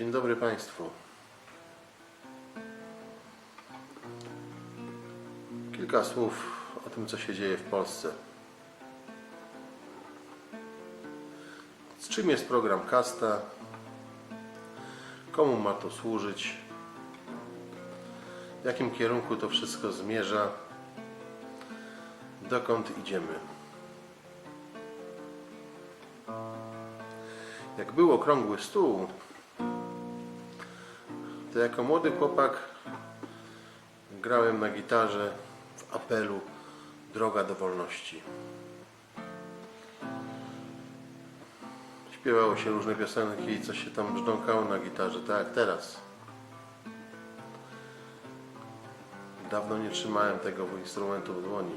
Dzień dobry Państwu. Kilka słów o tym, co się dzieje w Polsce. Z czym jest program Kasta? Komu ma to służyć? W jakim kierunku to wszystko zmierza? Dokąd idziemy? Jak był okrągły stół, to jako młody chłopak grałem na gitarze w apelu Droga do wolności. Śpiewało się różne piosenki i coś się tam brzdąkało na gitarze, tak jak teraz. Dawno nie trzymałem tego instrumentu w dłoni.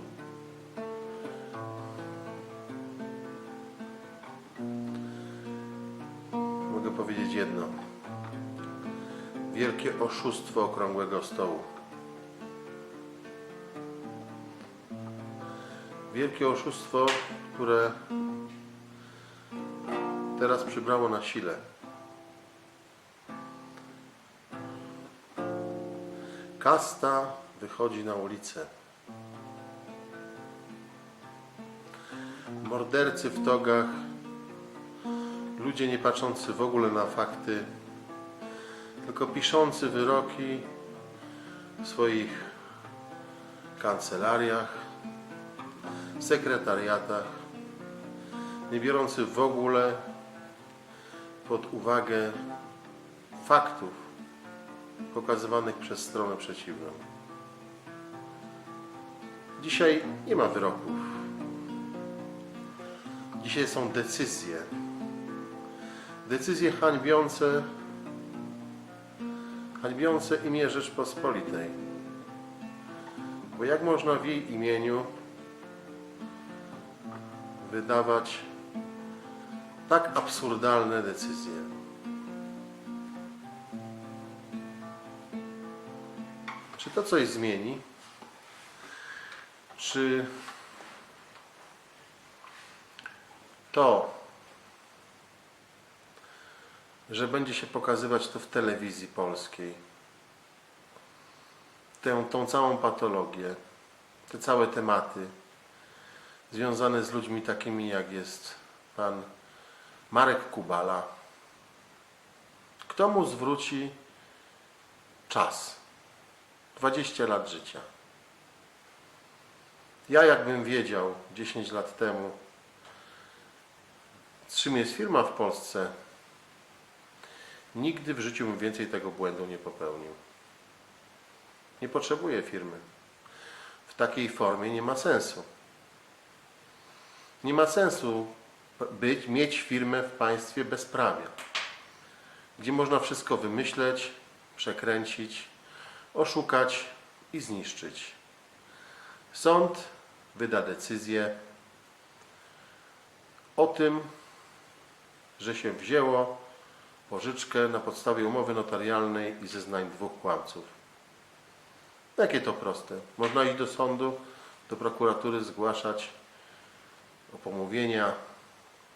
Oszustwo okrągłego stołu. Wielkie oszustwo, które teraz przybrało na sile. Kasta wychodzi na ulicę. Mordercy w togach, ludzie nie patrzący w ogóle na fakty, tylko piszący wyroki w swoich kancelariach, sekretariatach, nie biorący w ogóle pod uwagę faktów pokazywanych przez stronę przeciwną. Dzisiaj nie ma wyroków. Dzisiaj są decyzje. Decyzje hańbiące hańbiące imię Rzeczpospolitej. Bo jak można w jej imieniu wydawać tak absurdalne decyzje? Czy to coś zmieni? Czy to, że będzie się pokazywać to w telewizji polskiej. Tę, tą całą patologię, te całe tematy związane z ludźmi takimi jak jest pan Marek Kubala. Kto mu zwróci czas? 20 lat życia. Ja jakbym wiedział 10 lat temu, z czym jest firma w Polsce, Nigdy w życiu bym więcej tego błędu nie popełnił. Nie potrzebuję firmy. W takiej formie nie ma sensu. Nie ma sensu być, mieć firmę w państwie bezprawia, gdzie można wszystko wymyśleć, przekręcić, oszukać i zniszczyć. Sąd wyda decyzję o tym, że się wzięło pożyczkę na podstawie umowy notarialnej i zeznań dwóch kłamców. Jakie to proste. Można iść do sądu, do prokuratury zgłaszać o pomówienia.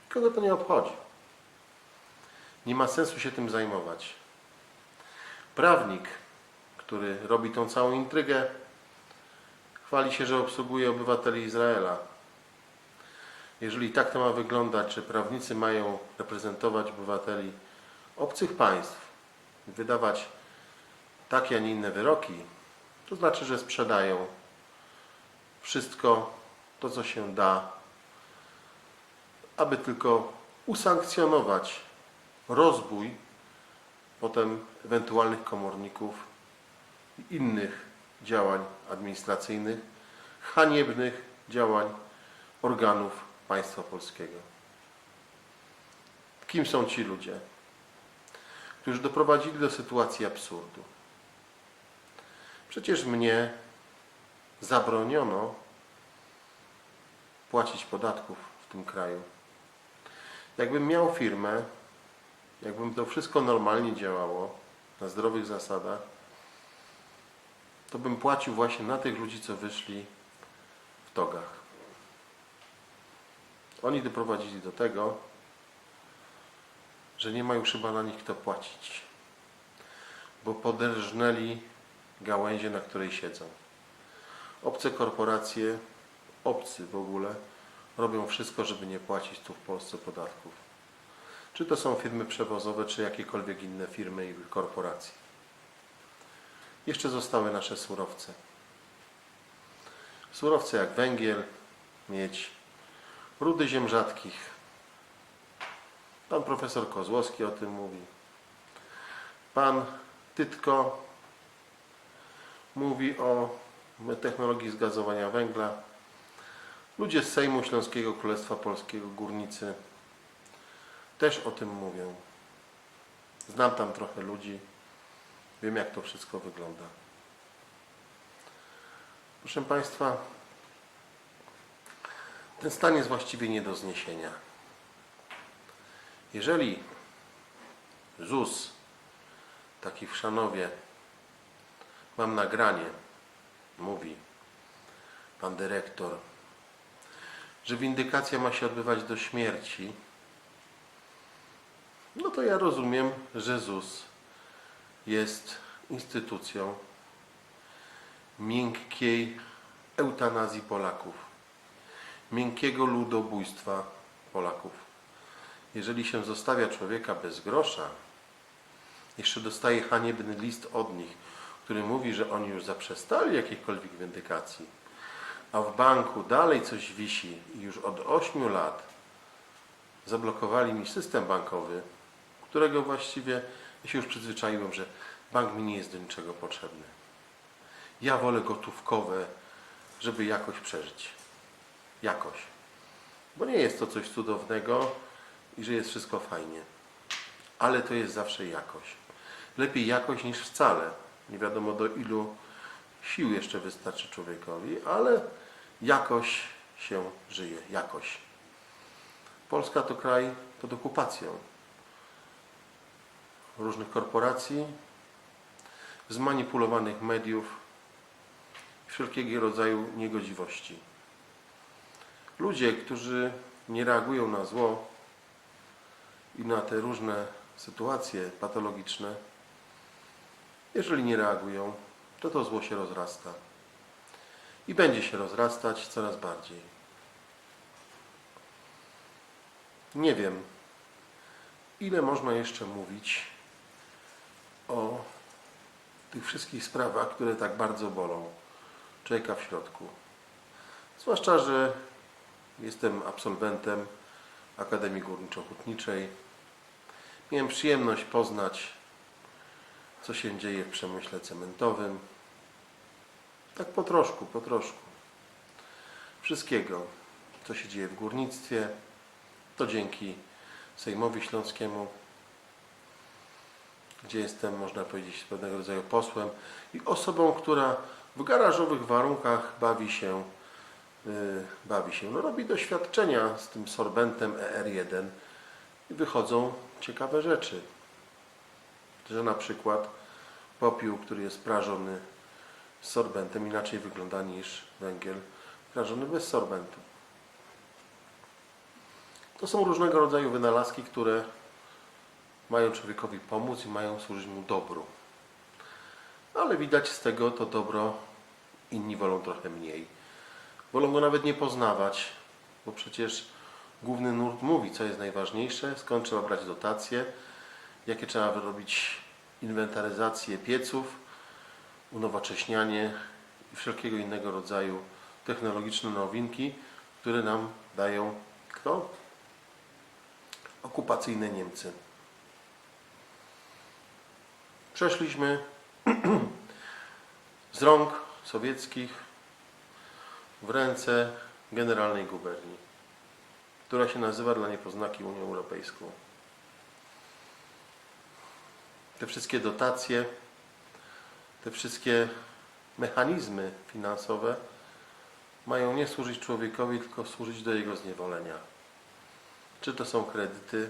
Kogo to nie obchodzi? Nie ma sensu się tym zajmować. Prawnik, który robi tą całą intrygę, chwali się, że obsługuje obywateli Izraela. Jeżeli tak to ma wyglądać, że prawnicy mają reprezentować obywateli obcych państw wydawać takie, a nie inne wyroki, to znaczy, że sprzedają wszystko to, co się da, aby tylko usankcjonować rozbój potem ewentualnych komorników i innych działań administracyjnych, haniebnych działań organów państwa polskiego. Kim są ci ludzie? Którzy doprowadzili do sytuacji absurdu. Przecież mnie zabroniono płacić podatków w tym kraju. Jakbym miał firmę, jakbym to wszystko normalnie działało, na zdrowych zasadach, to bym płacił właśnie na tych ludzi, co wyszli w togach. Oni doprowadzili do tego, że nie ma już chyba na nich kto płacić. bo poderżnęli gałęzie, na której siedzą. Obce korporacje, obcy w ogóle, robią wszystko, żeby nie płacić tu w Polsce podatków. Czy to są firmy przewozowe, czy jakiekolwiek inne firmy i korporacje. Jeszcze zostały nasze surowce. Surowce jak węgiel, miedź, rudy ziem rzadkich. Pan profesor Kozłowski o tym mówi. Pan Tytko mówi o technologii zgazowania węgla. Ludzie z Sejmu Śląskiego Królestwa Polskiego, górnicy, też o tym mówią. Znam tam trochę ludzi, wiem jak to wszystko wygląda. Proszę Państwa, ten stan jest właściwie nie do zniesienia. Jeżeli ZUS, taki w Szanowie, mam nagranie, mówi pan dyrektor, że windykacja ma się odbywać do śmierci, no to ja rozumiem, że ZUS jest instytucją miękkiej eutanazji Polaków, miękkiego ludobójstwa Polaków. Jeżeli się zostawia człowieka bez grosza, jeszcze dostaje haniebny list od nich, który mówi, że oni już zaprzestali jakiejkolwiek windykacji, a w banku dalej coś wisi i już od 8 lat zablokowali mi system bankowy, którego właściwie się już przyzwyczaiłem, że bank mi nie jest do niczego potrzebny. Ja wolę gotówkowe, żeby jakoś przeżyć. Jakoś. Bo nie jest to coś cudownego i że jest wszystko fajnie. Ale to jest zawsze jakoś. Lepiej jakoś niż wcale. Nie wiadomo do ilu sił jeszcze wystarczy człowiekowi, ale jakoś się żyje. Jakoś. Polska to kraj pod okupacją różnych korporacji, zmanipulowanych mediów, wszelkiego rodzaju niegodziwości. Ludzie, którzy nie reagują na zło i na te różne sytuacje patologiczne, jeżeli nie reagują, to to zło się rozrasta. I będzie się rozrastać coraz bardziej. Nie wiem, ile można jeszcze mówić o tych wszystkich sprawach, które tak bardzo bolą człowieka w środku. Zwłaszcza, że jestem absolwentem Akademii Górniczo-Hutniczej. Miałem przyjemność poznać, co się dzieje w przemyśle cementowym. Tak po troszku, po troszku. Wszystkiego, co się dzieje w górnictwie, to dzięki Sejmowi Śląskiemu, gdzie jestem, można powiedzieć, pewnego rodzaju posłem i osobą, która w garażowych warunkach bawi się, yy, bawi się, no robi doświadczenia z tym sorbentem ER1 i wychodzą ciekawe rzeczy. Że na przykład popiół, który jest prażony z sorbentem, inaczej wygląda niż węgiel prażony bez sorbentu. To są różnego rodzaju wynalazki, które mają człowiekowi pomóc i mają służyć mu dobru. Ale widać z tego to dobro inni wolą trochę mniej. Wolą go nawet nie poznawać, bo przecież główny nurt mówi, co jest najważniejsze, skąd trzeba brać dotacje, jakie trzeba wyrobić inwentaryzację pieców, unowocześnianie i wszelkiego innego rodzaju technologiczne nowinki, które nam dają kto? Okupacyjne Niemcy. Przeszliśmy z rąk sowieckich w ręce Generalnej Guberni, która się nazywa dla niepoznaki Unią Europejską. Te wszystkie dotacje, te wszystkie mechanizmy finansowe mają nie służyć człowiekowi, tylko służyć do jego zniewolenia. Czy to są kredyty,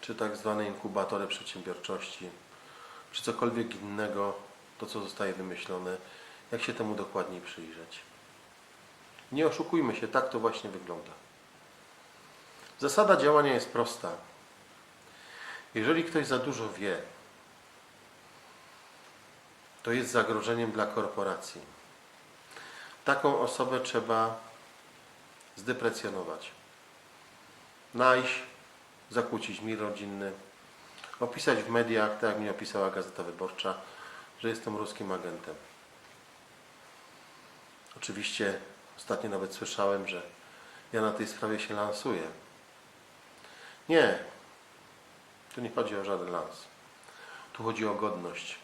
czy tak zwane inkubatory przedsiębiorczości, czy cokolwiek innego, to co zostaje wymyślone, jak się temu dokładniej przyjrzeć. Nie oszukujmy się, tak to właśnie wygląda. Zasada działania jest prosta. Jeżeli ktoś za dużo wie, to jest zagrożeniem dla korporacji. Taką osobę trzeba zdeprecjonować. Najść, zakłócić mir rodzinny, opisać w mediach, tak jak mi opisała Gazeta Wyborcza, że jestem ruskim agentem. Oczywiście ostatnio nawet słyszałem, że ja na tej sprawie się lansuję. Nie, tu nie chodzi o żaden lans. Tu chodzi o godność.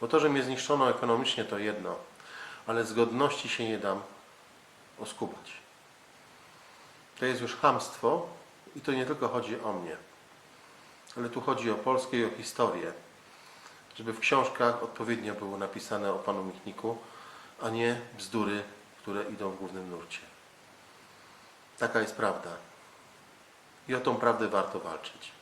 Bo to, że mnie zniszczono ekonomicznie, to jedno, ale z godności się nie dam oskubać. To jest już chamstwo i to nie tylko chodzi o mnie, ale tu chodzi o Polskę i o historię. Żeby w książkach odpowiednio było napisane o Panu Michniku, a nie bzdury, które idą w głównym nurcie. Taka jest prawda. I o tą prawdę warto walczyć.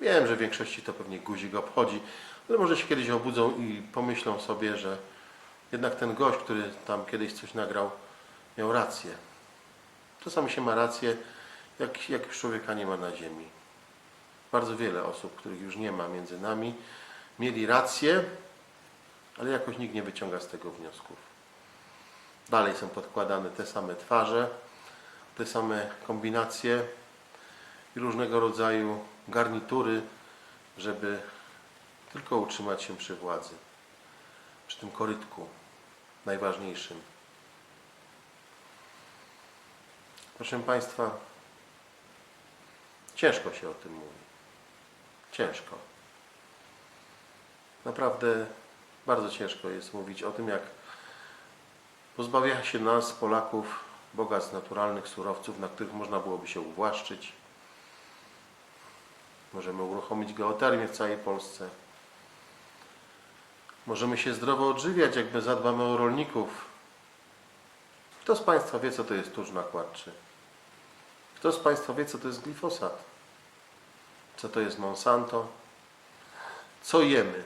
Wiem, że w większości to pewnie guzik obchodzi, ale może się kiedyś obudzą i pomyślą sobie, że jednak ten gość, który tam kiedyś coś nagrał, miał rację. Czasami się ma rację, jak, jak człowieka nie ma na ziemi. Bardzo wiele osób, których już nie ma między nami, mieli rację, ale jakoś nikt nie wyciąga z tego wniosków. Dalej są podkładane te same twarze, te same kombinacje i różnego rodzaju garnitury, żeby tylko utrzymać się przy władzy, przy tym korytku najważniejszym. Proszę Państwa, ciężko się o tym mówi. Ciężko. Naprawdę bardzo ciężko jest mówić o tym, jak pozbawia się nas, Polaków, bogactw naturalnych, surowców, na których można byłoby się uwłaszczyć. Możemy uruchomić geotermię w całej Polsce. Możemy się zdrowo odżywiać, jakby zadbamy o rolników. Kto z Państwa wie, co to jest tłuszcz nakładczy? Kto z Państwa wie, co to jest glifosat? Co to jest Monsanto? Co jemy?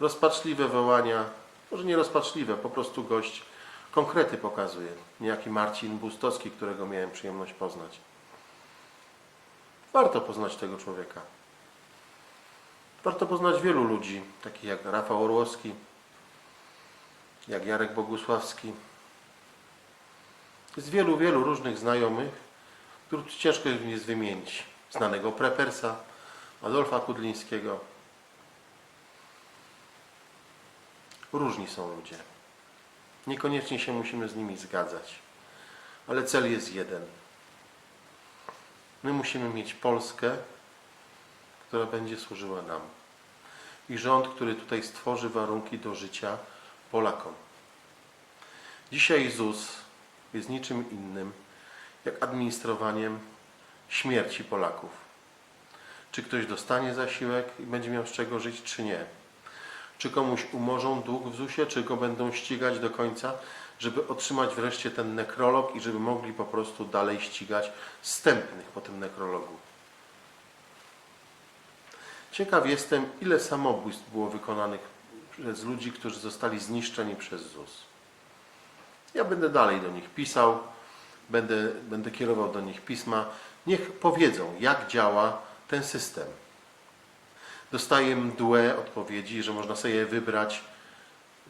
Rozpaczliwe wołania, może nie rozpaczliwe, po prostu gość konkrety pokazuje. Niejaki Marcin Bustowski, którego miałem przyjemność poznać. Warto poznać tego człowieka. Warto poznać wielu ludzi, takich jak Rafał Orłowski, jak Jarek Bogusławski. Jest wielu, wielu różnych znajomych, których ciężko jest wymienić. Znanego Prepersa, Adolfa Kudlińskiego. Różni są ludzie. Niekoniecznie się musimy z nimi zgadzać, ale cel jest jeden. My musimy mieć Polskę, która będzie służyła nam. I rząd, który tutaj stworzy warunki do życia Polakom. Dzisiaj ZUS jest niczym innym jak administrowaniem śmierci Polaków. Czy ktoś dostanie zasiłek i będzie miał z czego żyć, czy nie. Czy komuś umorzą dług w ZUS-ie, czy go będą ścigać do końca, żeby otrzymać wreszcie ten nekrolog i żeby mogli po prostu dalej ścigać wstępnych po tym nekrologu. Ciekaw jestem, ile samobójstw było wykonanych przez ludzi, którzy zostali zniszczeni przez ZUS. Ja będę dalej do nich pisał, będę, będę kierował do nich pisma. Niech powiedzą, jak działa ten system. Dostaję mdłe odpowiedzi, że można sobie wybrać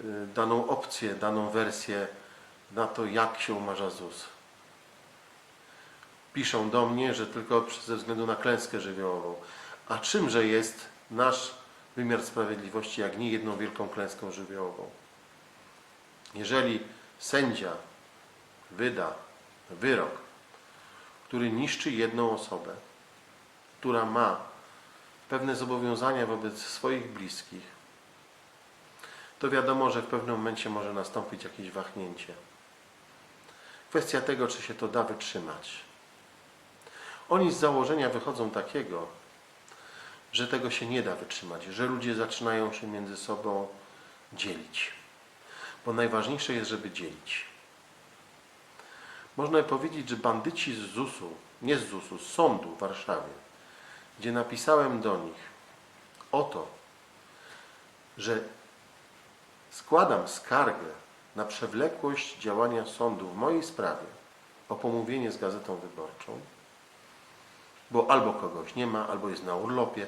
y, daną opcję, daną wersję na to, jak się umarza ZUS. Piszą do mnie, że tylko ze względu na klęskę żywiołową. A czymże jest nasz wymiar sprawiedliwości, jak nie jedną wielką klęską żywiołową? Jeżeli sędzia wyda wyrok, który niszczy jedną osobę, która ma pewne zobowiązania wobec swoich bliskich, to wiadomo, że w pewnym momencie może nastąpić jakieś wahnięcie. Kwestia tego, czy się to da wytrzymać. Oni z założenia wychodzą takiego, że tego się nie da wytrzymać, że ludzie zaczynają się między sobą dzielić. Bo najważniejsze jest, żeby dzielić. Można powiedzieć, że bandyci z ZUS-u, nie z ZUS-u, z sądu w Warszawie, gdzie napisałem do nich o to, że składam skargę na przewlekłość działania sądu w mojej sprawie o pomówienie z Gazetą Wyborczą, bo albo kogoś nie ma, albo jest na urlopie,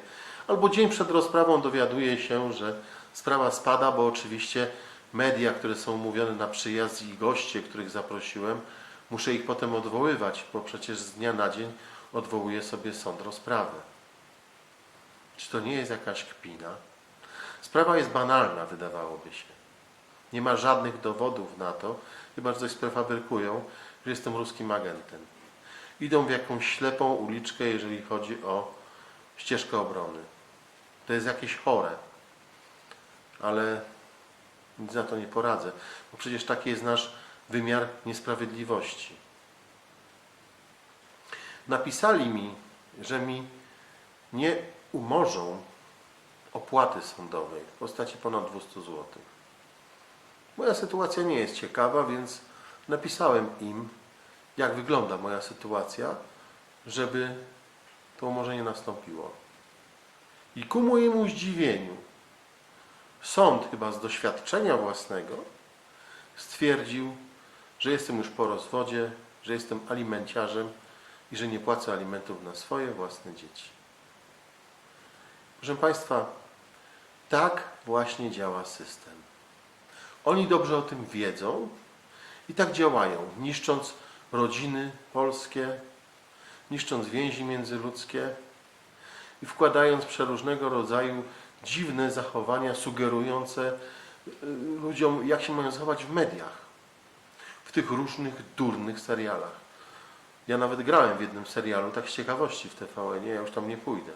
albo dzień przed rozprawą dowiaduje się, że sprawa spada, bo oczywiście media, które są umówione na przyjazd i goście, których zaprosiłem, muszę ich potem odwoływać, bo przecież z dnia na dzień odwołuje sobie sąd rozprawę. Czy to nie jest jakaś kpina? Sprawa jest banalna, wydawałoby się. Nie ma żadnych dowodów na to, chyba że coś sprefabrykują, że jestem ruskim agentem. Idą w jakąś ślepą uliczkę, jeżeli chodzi o ścieżkę obrony. To jest jakieś chore. Ale nic na to nie poradzę, bo przecież taki jest nasz wymiar niesprawiedliwości. Napisali mi, że mi nie umorzą opłaty sądowej w postaci ponad 200 zł. Moja sytuacja nie jest ciekawa, więc napisałem im, jak wygląda moja sytuacja, żeby to umorzenie nastąpiło. I ku mojemu zdziwieniu, sąd chyba z doświadczenia własnego stwierdził, że jestem już po rozwodzie, że jestem alimenciarzem i że nie płacę alimentów na swoje własne dzieci. Proszę Państwa, tak właśnie działa system. Oni dobrze o tym wiedzą i tak działają, niszcząc rodziny polskie, niszcząc więzi międzyludzkie i wkładając przeróżnego rodzaju dziwne zachowania sugerujące y, ludziom, jak się mają zachować w mediach, w tych różnych durnych serialach. Ja nawet grałem w jednym serialu, tak z ciekawości w TVN, ja już tam nie pójdę.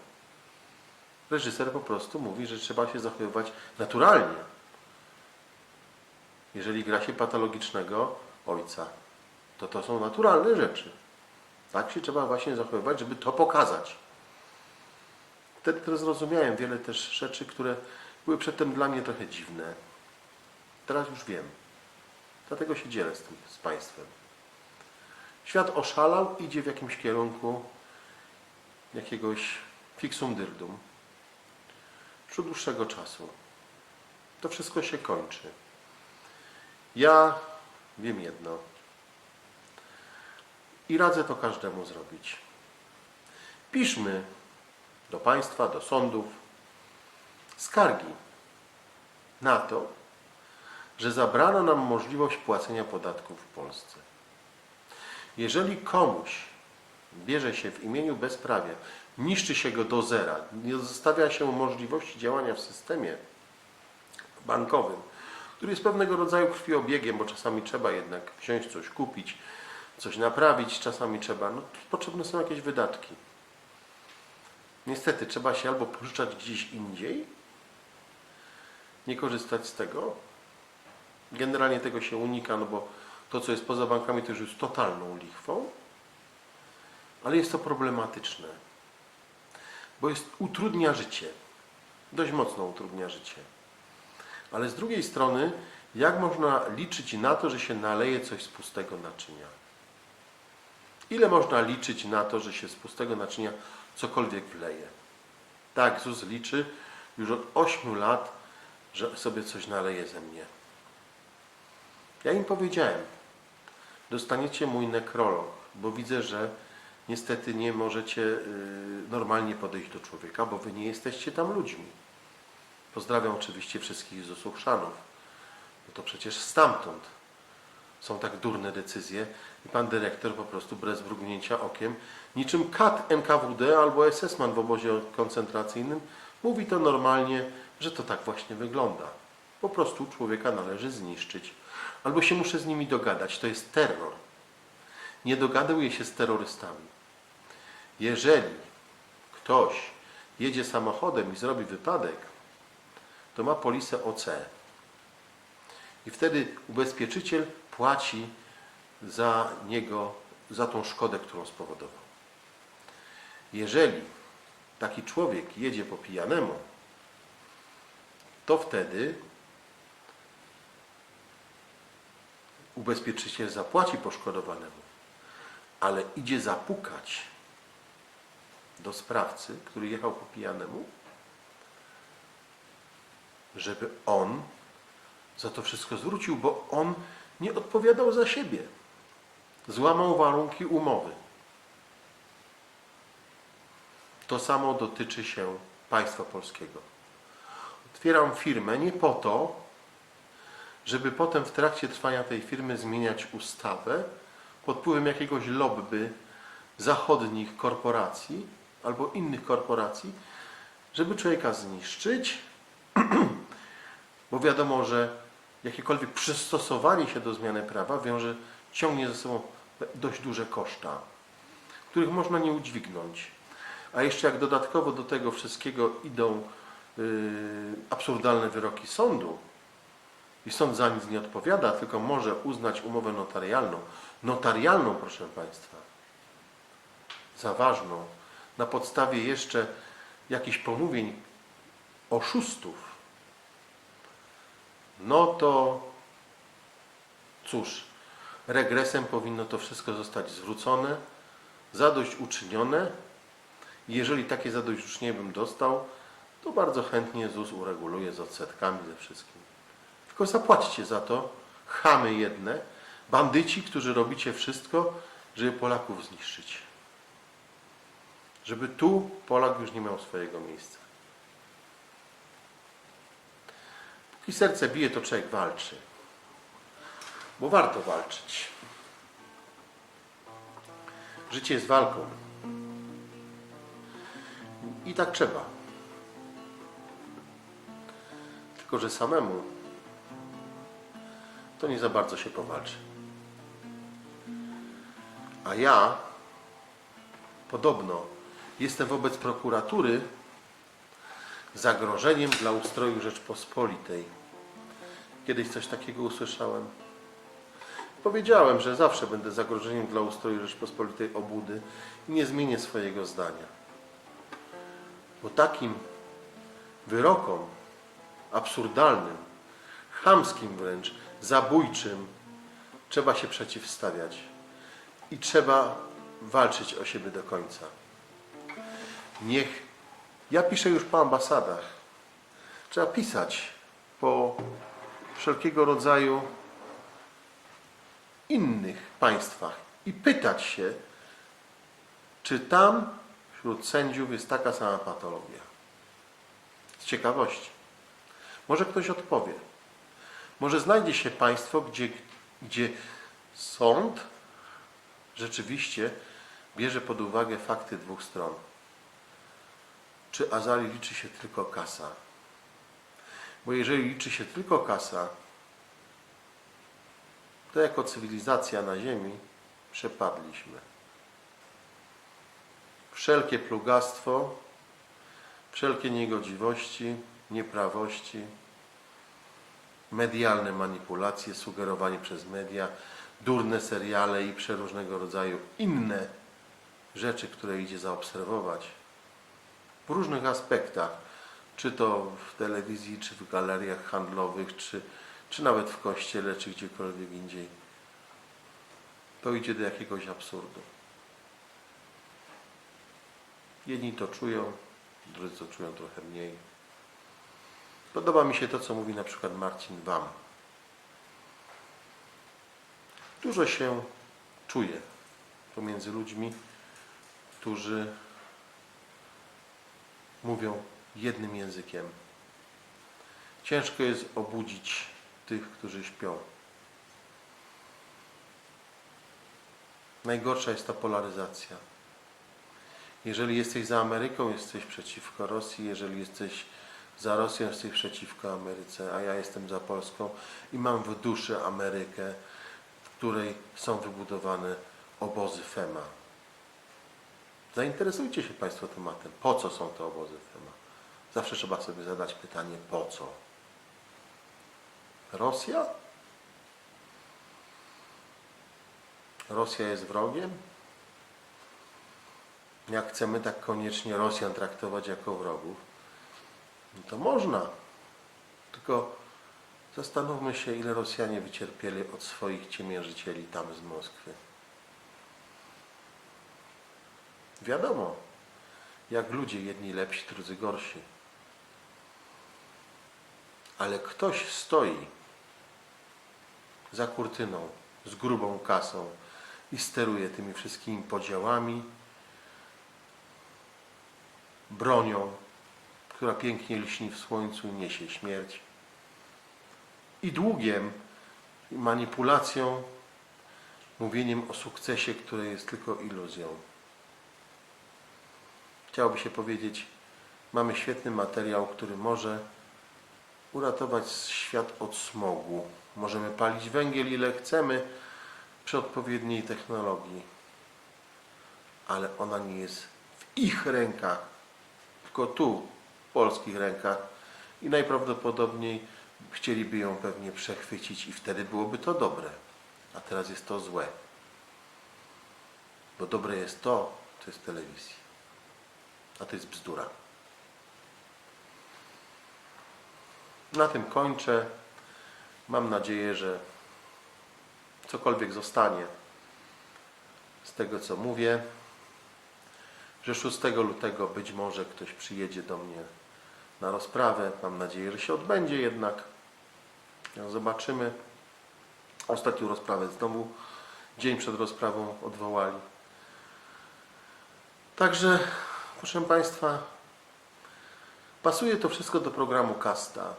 Reżyser po prostu mówi, że trzeba się zachowywać naturalnie. Jeżeli gra się patologicznego ojca, to to są naturalne rzeczy. Tak się trzeba właśnie zachowywać, żeby to pokazać. Wtedy też zrozumiałem wiele też rzeczy, które były przedtem dla mnie trochę dziwne. Teraz już wiem. Dlatego się dzielę z tym z Państwem. Świat oszalał, idzie w jakimś kierunku jakiegoś fixum dyrdum. Już dłuższego czasu. To wszystko się kończy. Ja wiem jedno. I radzę to każdemu zrobić. Piszmy do państwa, do sądów skargi na to, że zabrano nam możliwość płacenia podatków w Polsce. Jeżeli komuś bierze się w imieniu bezprawia, niszczy się go do zera, nie zostawia się możliwości działania w systemie bankowym, który jest pewnego rodzaju krwiobiegiem, bo czasami trzeba jednak wziąć coś, kupić, coś naprawić, czasami trzeba, no potrzebne są jakieś wydatki. Niestety trzeba się albo pożyczać gdzieś indziej, nie korzystać z tego. Generalnie tego się unika, no bo to, co jest poza bankami, to już jest totalną lichwą. Ale jest to problematyczne, bo jest, utrudnia życie. Dość mocno utrudnia życie. Ale z drugiej strony, jak można liczyć na to, że się naleje coś z pustego naczynia? Ile można liczyć na to, że się z pustego naczynia cokolwiek wleje? Tak, ZUS liczy już od 8 lat, że sobie coś naleje ze mnie. Ja im powiedziałem, dostaniecie mój nekrolog, bo widzę, że niestety nie możecie y, normalnie podejść do człowieka, bo wy nie jesteście tam ludźmi. Pozdrawiam oczywiście wszystkich z Osuchszanów, bo to przecież stamtąd są tak durne decyzje i pan dyrektor po prostu bez mrugnięcia okiem, niczym kat NKWD albo SS-man w obozie koncentracyjnym, mówi to normalnie, że to tak właśnie wygląda. Po prostu człowieka należy zniszczyć. Albo się muszę z nimi dogadać. To jest terror. Nie dogaduję się z terrorystami. Jeżeli ktoś jedzie samochodem i zrobi wypadek, to ma polisę OC. I wtedy ubezpieczyciel płaci za niego, za tą szkodę, którą spowodował. Jeżeli taki człowiek jedzie po pijanemu, to wtedy ubezpieczyciel zapłaci poszkodowanemu, ale idzie zapukać do sprawcy, który jechał po pijanemu, żeby on za to wszystko zwrócił, bo on nie odpowiadał za siebie. Złamał warunki umowy. To samo dotyczy się państwa polskiego. Otwieram firmę nie po to, żeby potem w trakcie trwania tej firmy zmieniać ustawę pod wpływem jakiegoś lobby zachodnich korporacji albo innych korporacji, żeby człowieka zniszczyć, bo wiadomo, że jakiekolwiek przystosowanie się do zmiany prawa wiąże, ciągnie ze sobą dość duże koszta, których można nie udźwignąć. A jeszcze jak dodatkowo do tego wszystkiego idą yy, absurdalne wyroki sądu i sąd za nic nie odpowiada, tylko może uznać umowę notarialną, notarialną proszę Państwa, za ważną, na podstawie jeszcze jakichś pomówień oszustów, no to cóż, regresem powinno to wszystko zostać zwrócone, zadośćuczynione. Jeżeli takie zadośćuczynienie bym dostał, to bardzo chętnie ZUS ureguluje z odsetkami, ze wszystkim. Tylko zapłaćcie za to, chamy jedne, bandyci, którzy robicie wszystko, żeby Polaków zniszczyć. Żeby tu Polak już nie miał swojego miejsca. Póki serce bije, to człowiek walczy. Bo warto walczyć. Życie jest walką. I tak trzeba. Tylko, że samemu to nie za bardzo się powalczy. A ja podobno jestem wobec prokuratury zagrożeniem dla ustroju Rzeczpospolitej. Kiedyś coś takiego usłyszałem. Powiedziałem, że zawsze będę zagrożeniem dla ustroju Rzeczpospolitej obłudy i nie zmienię swojego zdania. Bo takim wyrokom absurdalnym, chamskim wręcz, zabójczym trzeba się przeciwstawiać i trzeba walczyć o siebie do końca. Niech ja piszę już po ambasadach. Trzeba pisać po wszelkiego rodzaju innych państwach i pytać się, czy tam wśród sędziów jest taka sama patologia. Z ciekawości. Może ktoś odpowie. Może znajdzie się państwo, gdzie, gdzie sąd rzeczywiście bierze pod uwagę fakty dwóch stron. Czy Azali liczy się tylko kasa? Bo jeżeli liczy się tylko kasa, to jako cywilizacja na Ziemi przepadliśmy. Wszelkie plugastwo, wszelkie niegodziwości, nieprawości, medialne manipulacje, sugerowanie przez media, durne seriale i przeróżnego rodzaju inne rzeczy, które idzie zaobserwować w różnych aspektach, czy to w telewizji, czy w galeriach handlowych, czy, czy nawet w kościele, czy gdziekolwiek indziej. To idzie do jakiegoś absurdu. Jedni to czują, drudzy to czują trochę mniej. Podoba mi się to, co mówi na przykład Marcin Wam. Dużo się czuje pomiędzy ludźmi, którzy mówią jednym językiem. Ciężko jest obudzić tych, którzy śpią. Najgorsza jest ta polaryzacja. Jeżeli jesteś za Ameryką, jesteś przeciwko Rosji, jeżeli jesteś za Rosją, jesteś przeciwko Ameryce, a ja jestem za Polską i mam w duszy Amerykę, w której są wybudowane obozy FEMA. Zainteresujcie się Państwo tematem. Po co są te obozy? Zawsze trzeba sobie zadać pytanie, po co? Rosja? Rosja jest wrogiem? Jak chcemy tak koniecznie Rosjan traktować jako wrogów, no to można. Tylko zastanówmy się, ile Rosjanie wycierpieli od swoich ciemiężycieli tam z Moskwy. Wiadomo, jak ludzie, jedni lepsi, drudzy gorsi. Ale ktoś stoi za kurtyną z grubą kasą i steruje tymi wszystkimi podziałami bronią, która pięknie lśni w słońcu i niesie śmierć. I długiem, manipulacją, mówieniem o sukcesie, które jest tylko iluzją. Chciałoby się powiedzieć, mamy świetny materiał, który może uratować świat od smogu. Możemy palić węgiel ile chcemy przy odpowiedniej technologii, ale ona nie jest w ich rękach, tylko tu, w polskich rękach i najprawdopodobniej chcieliby ją pewnie przechwycić i wtedy byłoby to dobre, a teraz jest to złe. Bo dobre jest to, co jest w telewizji, a to jest bzdura. Na tym kończę. Mam nadzieję, że cokolwiek zostanie z tego, co mówię, że 6 lutego być może ktoś przyjedzie do mnie na rozprawę. Mam nadzieję, że się odbędzie jednak. No, Zobaczymy. Ostatnią rozprawę znowu dzień przed rozprawą odwołali. Także, proszę Państwa, pasuje to wszystko do programu Kasta.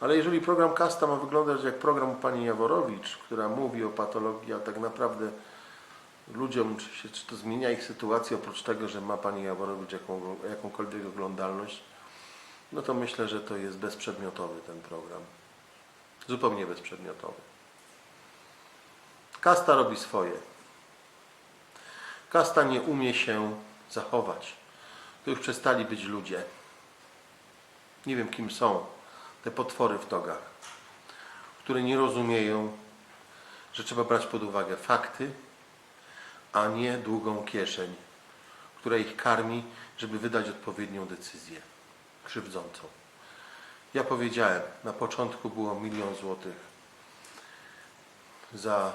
Ale jeżeli program Kasta ma wyglądać jak program pani Jaworowicz, która mówi o patologii, a tak naprawdę ludziom, czy, się, czy to zmienia ich sytuację, oprócz tego, że ma pani Jaworowicz jaką, jakąkolwiek oglądalność, no to myślę, że to jest bezprzedmiotowy ten program. Zupełnie bezprzedmiotowy. Kasta robi swoje. Kasta nie umie się zachować. To już przestali być ludzie. Nie wiem, kim są te potwory w togach, które nie rozumieją, że trzeba brać pod uwagę fakty, a nie długą kieszeń, która ich karmi, żeby wydać odpowiednią decyzję krzywdzącą. Ja powiedziałem, na początku było milion złotych za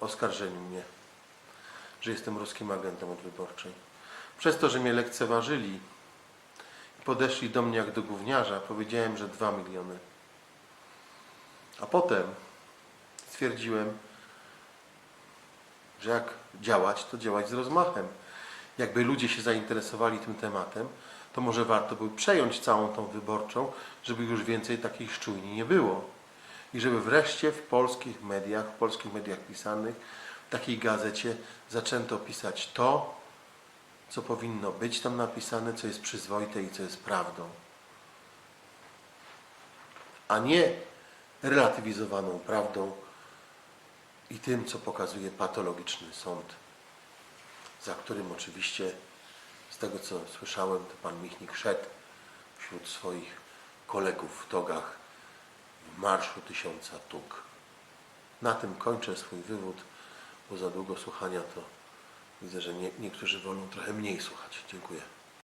oskarżenie mnie, że jestem ruskim agentem od wyborczej. Przez to, że mnie lekceważyli podeszli do mnie jak do gówniarza, powiedziałem, że dwa miliony. A potem stwierdziłem, że jak działać, to działać z rozmachem. Jakby ludzie się zainteresowali tym tematem, to może warto by przejąć całą tą wyborczą, żeby już więcej takich szczujni nie było. I żeby wreszcie w polskich mediach, w polskich mediach pisanych, w takiej gazecie zaczęto pisać to, co powinno być tam napisane, co jest przyzwoite i co jest prawdą. A nie relatywizowaną prawdą i tym, co pokazuje patologiczny sąd, za którym oczywiście, z tego co słyszałem, to pan Michnik szedł wśród swoich kolegów w togach w Marszu Tysiąca Tuk. Na tym kończę swój wywód, bo za długo słuchania to widzę, że nie, niektórzy wolą trochę mniej słuchać. Dziękuję.